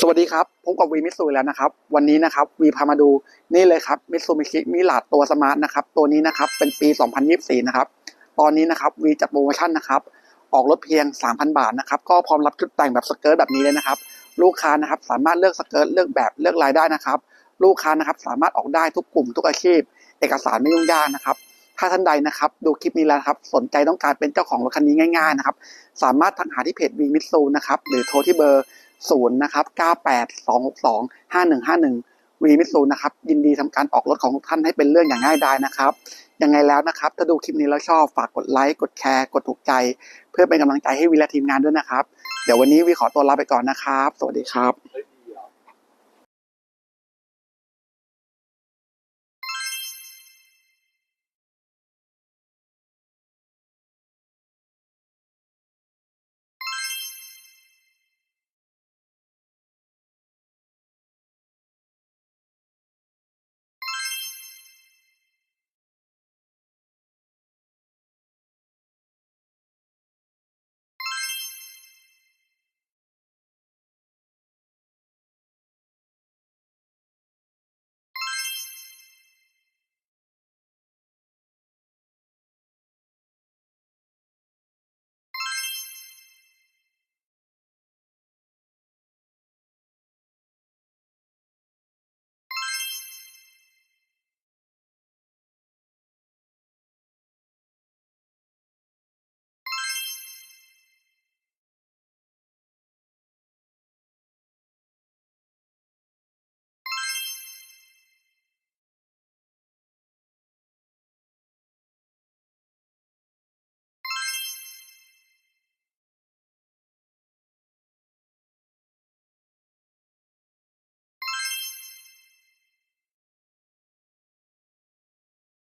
สวัสดีครับพบกับวีมิสูแล้วนะครับ วันนี้นะครับวีพามาดูนี่เลยครับมิสูมิชิมิลาดตัวสมาร์ทนะครับ ตัวนี้นะครับเป็นปี 2024 นะครับ ตอนนี้นะครับวีจัดโปรโมชั่นนะครับ ออกรถเพียง 3,000 บาทนะครับ ก็พร้อมรับชุดแต่งแบบสเกิร์ตแบบนี้เลยนะครับ ลูกค้านะครับสามารถเลือกสเกิร์ตเลือกแบบเลือกลายได้นะครับ ลูกค้านะครับสามารถออกได้ทุกกลุ่มทุกอาชีพ เอกสารไม่ยุ่งยากนะครับ ถ้าท่านใดนะครับ ดูคลิปนี้แล้วครับสนใจต้องการเป็นเจ้าของรถคันนี้ง่าย ๆนะครับ สามารถทักหาที่เพจวีมิสูนะครับหรือโทรที่เบอร์ ศูนย์นะครับ98262 5151วีมิสูนะครับยินดีทำการออกรถของทุกท่านให้เป็นเรื่องอย่างง่ายดายนะครับยังไงแล้วนะครับ ถ้าดูคลิปนี้แล้วชอบฝากกดไลค์กดแชร์กดถูกใจ เพื่อเป็นกำลังใจให้วีและทีมงานด้วยนะครับ เดี๋ยววันนี้วีขอตัวลาไปก่อนนะครับ สวัสดีครับ